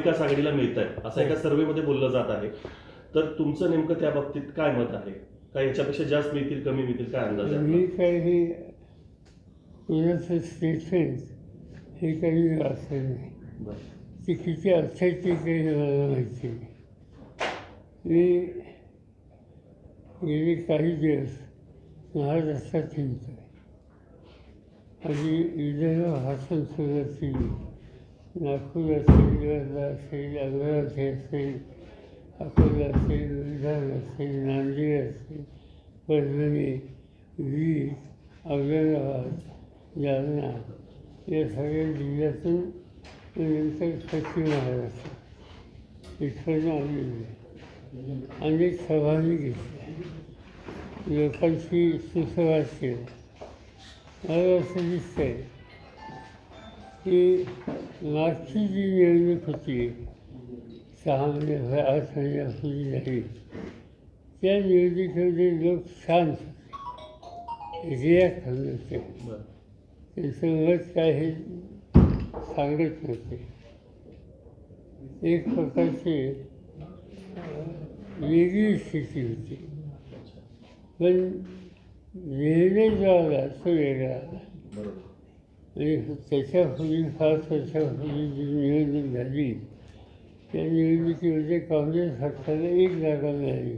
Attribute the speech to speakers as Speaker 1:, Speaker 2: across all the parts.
Speaker 1: महाविकास आघाडीला मिळत आहे असं एका सर्व्हेमध्ये बोललं जात आहे. तर तुमचं नेमकं त्या बाबतीत काय मत आहे? काय याच्यापेक्षा जास्त मिळतील कमी मिळतील काय अंदाज आहे?
Speaker 2: मी काही कुणाचं स्टेटमेंट हे काही असं नाही.
Speaker 1: बरं.
Speaker 2: ते किती अर्थाची काही मला माहिती नाही. मी गेले काही दिवस महाराष्ट्रात आणि विदर्भ भाषण सुद्धा केली नागपूर असेल वर्धा असेल अमरावती असेल अकोला असेल विधान असेल नांदेड असेल परभणी वीज औरंगाबाद जालना या सगळ्या जिल्ह्यातून नंतर पश्चिम महाराष्ट्र इथपर्यंत आलेली अनेक सभा मी घेतल्या लोकांशी सुसंवाद केला मला असं दिसतंय की मागची जी निवडणूक होती. सहा महिने आठ महिन्यापूर्वी झाली त्या निवडणुकीमध्ये लोक शांत होते. रिॲक्ट होत होते. त्यांचं मत काय हे सांगत नव्हते. एक प्रकारची वेगळी स्थिती होती. पण निर्णय जो आला तो वेगळा. आला आणि त्याच्यापूर्वी पाच वर्षापूर्वी जी निवडणूक झाली त्या निवडणुकीमध्ये काँग्रेस पक्षाला एक जागा मिळाली.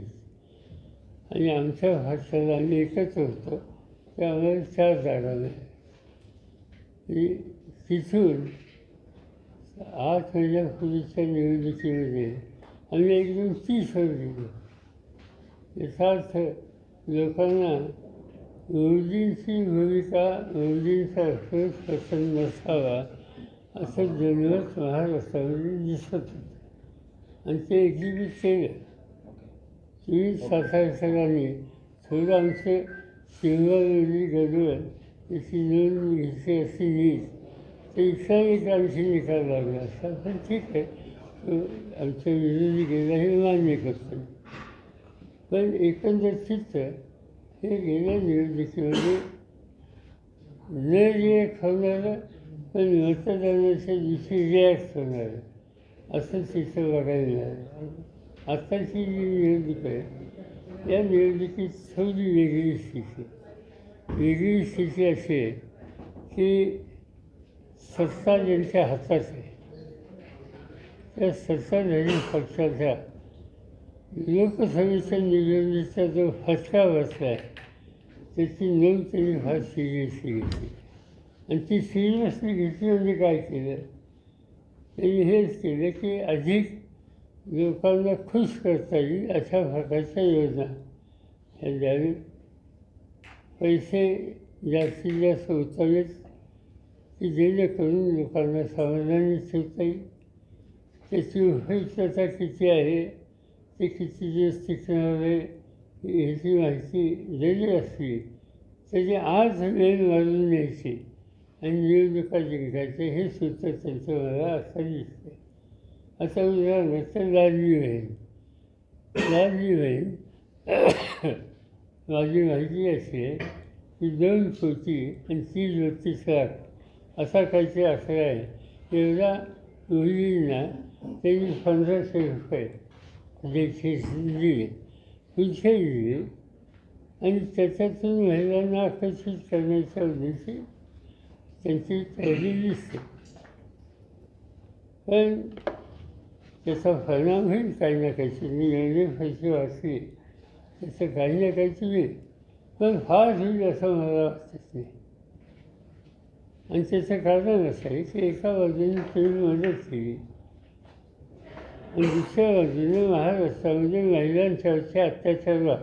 Speaker 2: आणि आमच्या पक्षाला आम्ही एकच होतो त्या आम्हाला चार जागा मिळाल्या. तिथून आठ महिन्यापूर्वीच्या निवडणुकीमध्ये आम्ही एकदम तीसवर गेलो. याचा अर्थ लोकांना गुरुजींची भूमिका गुरुजींचा प्रसन्न नसावा असं जनमत महाराष्ट्रामध्ये दिसत होतं. आणि ते एक्झिबिट केलं. तुम्ही सातारकरांनी थोडं आमचे शिवगावली गडवळ याची नोंद घेतली अशी नीट ते इतका एक आमची निकाल लागला असा पण ठीक आहे. आमच्या विरोधी गेला हे मान्य करतो. पण एकंदर चित्र हे गेल्या निवडणुकीमध्ये न रिॲक्ट होणारं पण मतदानाच्या दिवशी रिॲक्ट होणारं असं चित्र बघायला मिळालं. आत्ताची जी निवडणूक आहे या निवडणुकीत थोडी वेगळी स्थिती वेगळी स्थिती अशी आहे की सत्ता ज्यांच्या हातात आहे त्या सत्ताधारी पक्षाच्या लोकसभेच्या निवडणुकीचा जो फटका बसला आहे त्याची नोंद त्यांनी फार सिरियसली घेतली आणि ती सिरियसली घेतली म्हणजे काय केलं? त्यांनी हेच केलं की अधिक लोकांना खुश करता येईल अशा प्रकारच्या योजना. ह्या द्यावी पैसे जास्तीत जास्त उचललेत की जेणेकरून लोकांना समाधानी ठेवता येईल. त्याची उपयुक्तता किती आहे? ते किती दिवस टिकणार आहे? ह्याची माहिती जरी असली त्याची आज वेळ मारून न्यायची आणि निवडणुका जिंकायचे हे सूत्र त्यांचं मला असं दिसते आता उदाहरणार्थ लाडली बहीण. लाडली बहीण माझी माहिती अशी आहे की दोन कोटी आणि तीन बत्तीस लाख असा काहीतरी आकडा आहे. एवढा मुलींना त्यांनी पंधराशे रुपये देखील दिले. ही खेळली आणि त्याच्यातून महिलांना आकर्षित करण्याच्या उद्देशी त्यांची तयारी दिसते. पण त्याचा परिणाम होईल काही ना काहीतरी मी एवढे पैसे वाचले त्याचं काही ना काहीची होईल. पण फार होईल असं मला वाटत नाही. आणि त्याचं कारण असं आहे की एका बाजूने तुम्ही मदत केली. दुसऱ्या बाजूने महाराष्ट्रामध्ये महिलांसारखे अत्याचार वाढ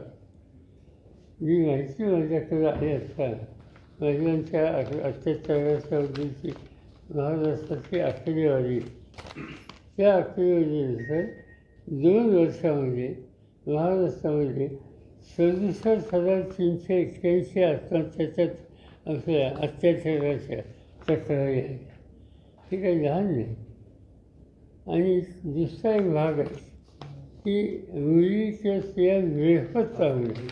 Speaker 2: जी माहिती माझ्याकडे आहे असताना महिलांच्या अ- अत्याचाराच्या महाराष्ट्राची आकडेवारी त्या आकडेवारीनुसार दोन वर्षामध्ये महाराष्ट्रामध्ये सदुसष्ट हजार तीनशे एक्क्याऐंशी आत्महत्याच्या आपल्या अत्याचाराच्या तक्रारी आहेत हे काही लहान नाही आणि दुसरा एक भाग आहे की मुलीच्या स्त्रिया वेफत चावणे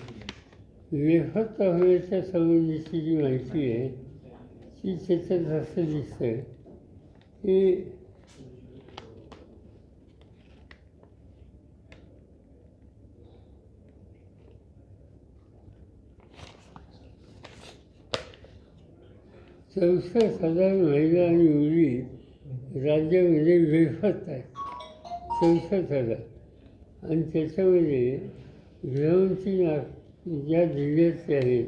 Speaker 2: वेफत चावण्याच्या संबंधीची जी माहिती आहे ती त्याच्यात असं दिसतं की चौसष्ट हजार महिला आणि मुली राज्यामध्ये म्हणजे विभक्त आहे. चौसष्ट हजार आणि त्याच्यामध्ये गृहमंत्री ना ज्या जिल्ह्यातले आहेत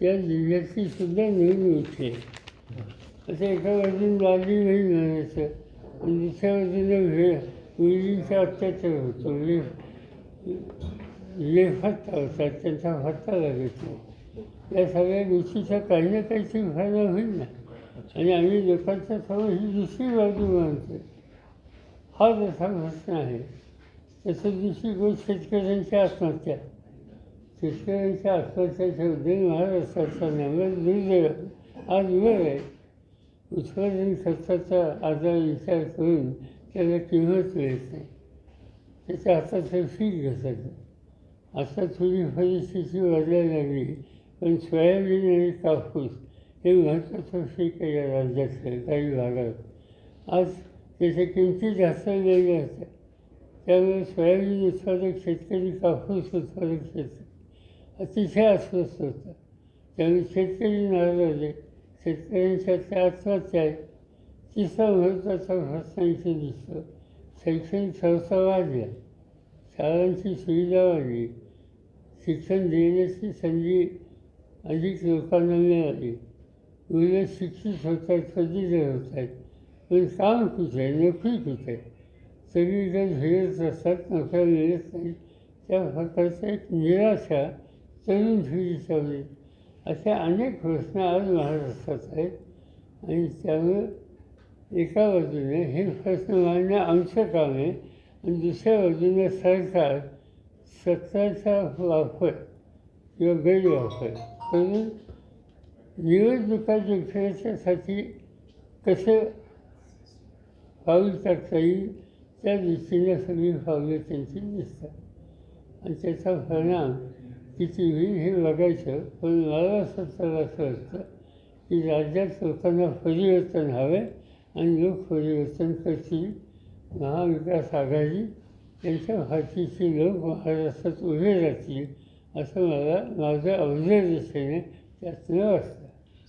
Speaker 2: त्या जिल्ह्यातली सुद्धा नोंद होते. असं एका बाजून लाली नाही म्हणायचं आणि दुसऱ्या बाजूला वे मुलींचा अत्याचार होतो. लेफ लेफत्ता होतात. त्यांचा भत्ता लागत नाही. या सगळ्या गोष्टीचा काही ना काहीतरी फायदा होईल ना. आणि आम्ही लोकांच्या समोर ही दुसरी बाजू मानतो हा जसा प्रश्न आहे तसं दुसरी गोष्ट शेतकऱ्यांच्या आत्महत्या. शेतकऱ्यांच्या आत्महत्याच्या उद्योग महाराष्ट्राचा नंबर दुर्दैव आज वर आहे. उत्पादन खर्चाचा आजार विचार करून त्याला किंमत मिळत नाही. त्याच्या हाताचं फीक घसायचं आता थोडी परिस्थिती वाढायला लागली पण सोयाबीन आणि कापूस हे महत्त्वाचं पीक आहे या राज्यातलं काही भागात आज त्याच्या किमती जास्त नाही होत्या त्यामुळे सोयाबीन उत्पादक शेतकरी कापूस उत्पादक शेतकरी अतिशय अस्वस्थ होता. त्यामुळे शेतकरी नाराज शेतकऱ्यांच्या त्या आत्महत्या आहेत तिसरा महत्त्वाचा प्रश्न दिसतो. शैक्षणिक संस्था वाढल्या. शाळांची सुविधा वाढली. शिक्षण देण्याची संधी अधिक लोकांना मिळाली. मुलं शिक्षित होत आहेत जर होत आहेत पण काम कुठे आहे नोकरी कुठे आहे सगळीकडे फिरत असतात नोकऱ्या मिळत नाही त्या प्रकारचा एक निराशा तरुण पिढीच्या होईल असे अनेक प्रश्न आज महाराष्ट्रात आहेत. आणि त्यामुळे एका बाजूने हे प्रश्न मांडणं आमचं काम आहे आणि दुसऱ्या बाजूने सरकार सत्ताचा वापर किंवा गैरवापर करून निवडणुका जिंकण्याच्यासाठी कसं पाऊल टाकता येईल त्या दृष्टीने सगळी पावलं त्यांची दिसतात आणि त्याचा परिणाम किती होईल हे बघायचं पण मला स्वतःला असं वाटतं की राज्यात लोकांना परिवर्तन हवे आणि लोक परिवर्तन करतील. महाविकास आघाडी त्यांच्या भाषेचे लोक महाराष्ट्रात उभे राहतील असं मला माझं अवजय त्यातनं वाटतं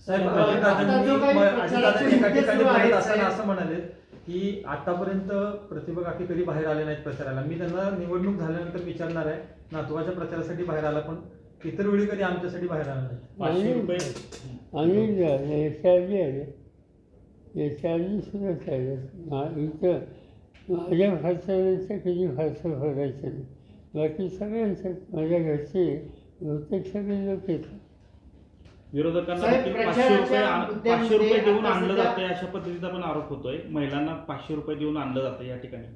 Speaker 3: साहेब
Speaker 4: आता जो काही
Speaker 3: अजितदादांनी
Speaker 4: प्रचाराचे
Speaker 3: एका
Speaker 4: मुद्दे
Speaker 3: ठिकाणी
Speaker 4: सुरू आहेत,
Speaker 3: बोलत असताना
Speaker 4: साहेब.
Speaker 3: असं म्हणाले की आतापर्यंत प्रतिभा काकी कधी बाहेर आले नाहीत प्रचाराला. मी त्यांना निवडणूक झाल्यानंतर विचारणार आहे नातवाच्या प्रचारासाठी बाहेर आला पण इतर वेळी कधी आमच्यासाठी बाहेर आला नाही.
Speaker 1: पाचशे
Speaker 2: आणि याच्या आधी आले याच्या आधी सुद्धा चाललं मा इथं माझ्या प्रचाराचं कधी फारसं भरायचं नाही. बाकी सगळ्यांचं माझ्या घरचे बहुतेक सगळे लोक येतात.
Speaker 5: विरोधकांना
Speaker 4: साहेब,
Speaker 5: देखील पाचशे रुपये
Speaker 4: मुद्द्यामध्ये
Speaker 5: पाचशे रुपये देऊन
Speaker 4: आता
Speaker 5: आणलं
Speaker 4: सध्या-
Speaker 5: जातंय अशा पद्धतीचा पण आरोप होतोय. महिलांना पाचशे रुपये देऊन आणलं जातं या ठिकाणी.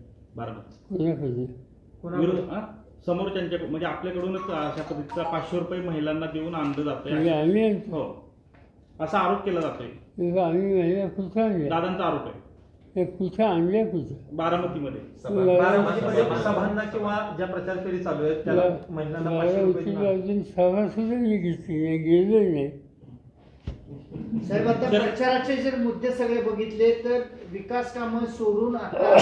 Speaker 5: विरोध हा? समोरच्यांच्या म्हणजे आपल्याकडूनच अशा पद्धतीचा पाचशे रुपये महिलांना देऊन आणलं
Speaker 2: म्हणजे
Speaker 5: जातंय
Speaker 2: आम्ही आणतो
Speaker 5: हो. असा आरोप केला जातोय.
Speaker 2: म्हणजे आम्ही महिला कुठं आणल्या
Speaker 5: दादांचा आरोप आहे.
Speaker 2: कुठं आणल्या कुठं
Speaker 5: बारामतीमध्ये.
Speaker 3: बारामतीमध्ये सभांना किंवा ज्या प्रचार फेरी चालू आहेत त्याला महिलांना पाचशे रुपये
Speaker 2: बारामतीला
Speaker 3: देऊन
Speaker 2: अजून सभा सुद्धा मी घेतली नाही गेलो नाही.
Speaker 4: साहेब आता प्रचाराचे जर मुद्दे सगळे बघितले तर विकास कामं सोडून आता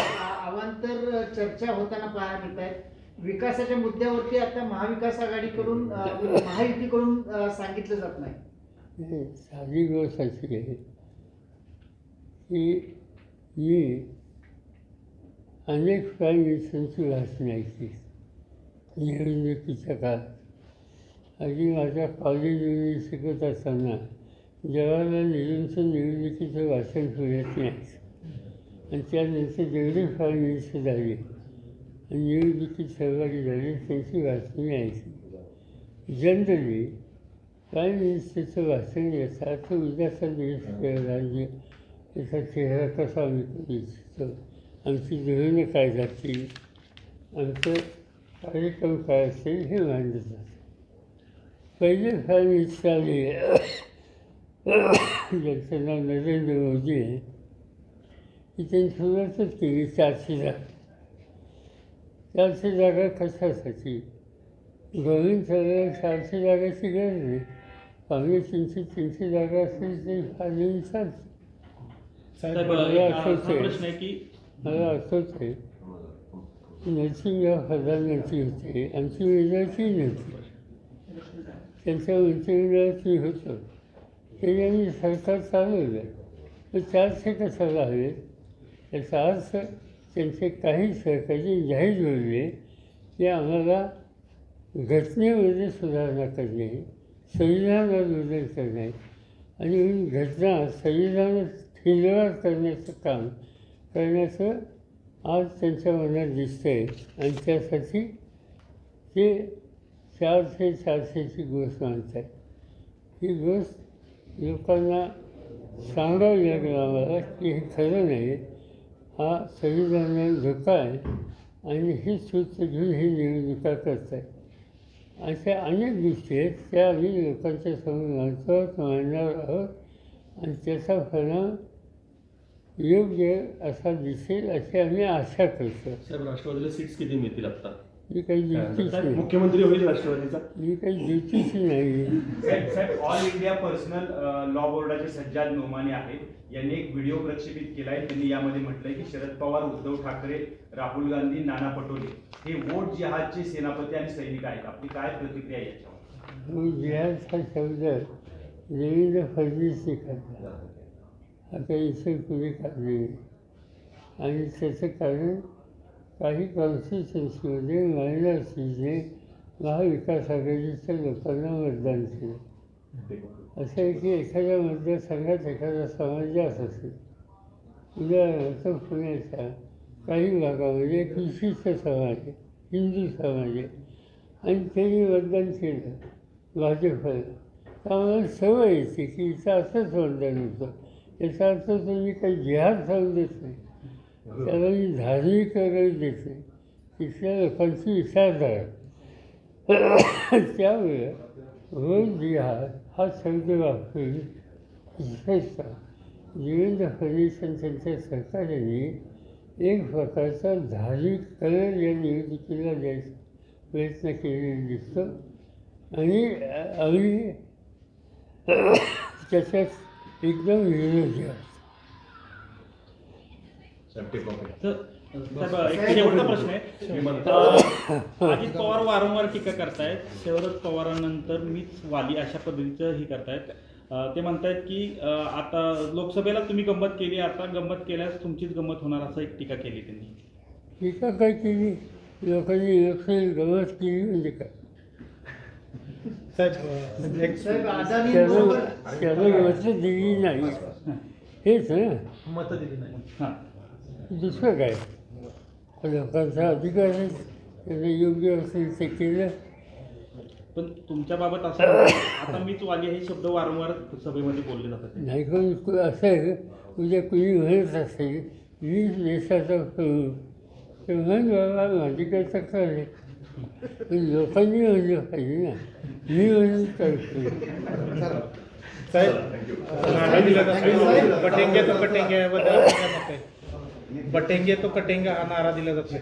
Speaker 4: अवांतर चर्चा होताना पाहायला मिळत आहेत विकासाच्या मुद्द्यावरती आता महाविकास आघाडीकडून महायुतीकडून सांगितलं जात नाही.
Speaker 2: हे साधी गोष्ट अशी आहे की मी अनेक प्राईम मिनिस्टरांची भाषणं ऐकली निवडणुकीच्या काळात. अगदी माझ्या कॉलेजमध्ये शिकत असताना जवाहरलाल नेहरूंचं निवडणुकीचं वाचन पुण्यात यायचं आणि त्यानंतर जेवढे फार निश्चित झाले. आणि निवडणुकीत सहभागी झाले त्यांची वाचणी आहेत जनरली काय मिनिस्टरचं वाचन याचा अर्थ उद्याचा राज्य याचा चेहरा कसा आम्ही इच्छितो आमची धोरणं काय जातील आमचं कार्यक्रम काय असेल हे मांडलं जातं पहिले फार मिनिस्टर आले. ज्यांचं नाव नरेंद्र मोदी आहे की त्यांनी सुरुवातच केली चारशे जागा चारशे जागा कशासाठी गव्हर्मेंट सगळ्या चारशे जागाची गरज नाही पावणे तीनशे तीनशे जागा असेल ते फार चालते मला असंच आहे.
Speaker 5: की
Speaker 2: मला असंच आहे नरसिंहराव प्रधानमंत्री होते आमची मेजॉरिटी नव्हती त्यांच्या मंत्रिमंडळात मी होतो ते आम्ही सरकार चालवलं तर चारशे कशाला हवे याचा अर्थ त्यांचे काही सहकारी जाहीर जोडले ते आम्हाला घटनेमध्ये सुधारणा करणे संविधानात बदल करणे आणि घटना संविधानात हिरवार करण्याचं काम करण्याचं आज त्यांच्या मनात दिसतं आहे आणि त्यासाठी ते चारशे चारशेची गोष्ट मानतात ही गोष्ट लोकांना सांगावं लागेल आम्हाला की हे खरं नाही. हा संविधानाला धोका आहे आणि ही सूत्र घेऊन ही निवडणुका करत आहेत अशा अनेक गोष्टी आहेत त्या आम्ही लोकांच्या समोर मांडतो आहोत मांडणार आहोत आणि त्याचा परिणाम योग्य असा दिसेल अशी आम्ही आशा करतो.
Speaker 1: साहेब राष्ट्रवादीला सीट्स किती मिळतील आता
Speaker 2: मी काही ज्योतिषी नाही
Speaker 1: मुख्यमंत्री होईल राष्ट्रवादीचा.
Speaker 2: मी काही ज्योतिषी नाही
Speaker 6: साहेब साहेब ऑल इंडिया पर्सनल लॉ बोर्डाचे सज्जाद नोमानी आहेत. यांनी एक व्हिडिओ प्रक्षेपित केलाय. त्यांनी यामध्ये म्हटलंय की शरद पवार उद्धव ठाकरे राहुल गांधी नाना पटोले हे वोट जिहादचे सेनापती आणि सैनिक आहेत. आपली काय प्रतिक्रिया आहे याच्यावर?
Speaker 2: जिहाद हा शब्द देवेंद्र फडणवीसने काढला आता इतर कुणी काढले. आणि त्याचं कारण काही कॉन्स्टिट्युन्सीमध्ये मायनॉरिटीजने महाविकास आघाडीच्या लोकांना मतदान केलं. असं आहे की एखाद्या मतदारसंघात एखादा समाज जास्त असेल उदाहरणार्थ पुण्याच्या काही भागामध्ये एक विशिष्ट समाज आहे हिंदू समाज आहे. आणि त्यांनी मतदान केलं भाजपला. त्यामुळे सवय येते की इथं असंच मतदान होतं. याचा अर्थ तुम्ही काही जिहाद सांगू देत नाही. त्यावेळी मी धार्मिक वगैरे देते तिथल्या लोकांची विचारधारा त्यामुळे रोज बिहार हा शब्द वापरून विशेषतः देवेंद्र फडणवीस आणि त्यांच्या सरकारने एक प्रकारचा धार्मिक कलर या निवडणुकीला द्यायचा प्रयत्न केलेला दिसतो. आणि अगदी आम्ही त्याच्यात एकदम विरोधी आहे
Speaker 5: तर साहेब एक शेवटचा प्रश्न आहे. अं, अजित पवार वारंवार टीका करतायत. शरद पवारांनंतर मीच वाली अशा पद्धतीचं हे करतायत. ते म्हणतायत की आता लोकसभेला तुम्ही गंमत केली आता गंमत केल्यास तुमचीच गंमत होणार असं एक टीका केली त्यांनी.
Speaker 2: टीका काय केली? लोकांनी इलेक्शन गमत केली म्हणजे काय?
Speaker 4: साहेब
Speaker 2: दिली नाही. हेच ना.
Speaker 3: मतं दिली नाही.
Speaker 5: हां.
Speaker 2: दुसरं काय लोकांचा अधिकार आहे त्याचं योग्य असेल ते केलं.
Speaker 5: पण तुमच्या बाबत असं आता मीच वाली हे शब्द वारंवार सभेमध्ये बोलले जातात.
Speaker 2: नाही कोण को- असं आहे. उद्या कुणी म्हणत असेल मी देशाचा प्रमुख तर म्हण बाबा माझी काय तक्रार आहे? पण लोकांनी म्हणलं पाहिजे ना. मी म्हणून करतो
Speaker 7: नारा दिला जातो बटेंगे बटेंगे तो कटेंगे हा नारा दिला जातो.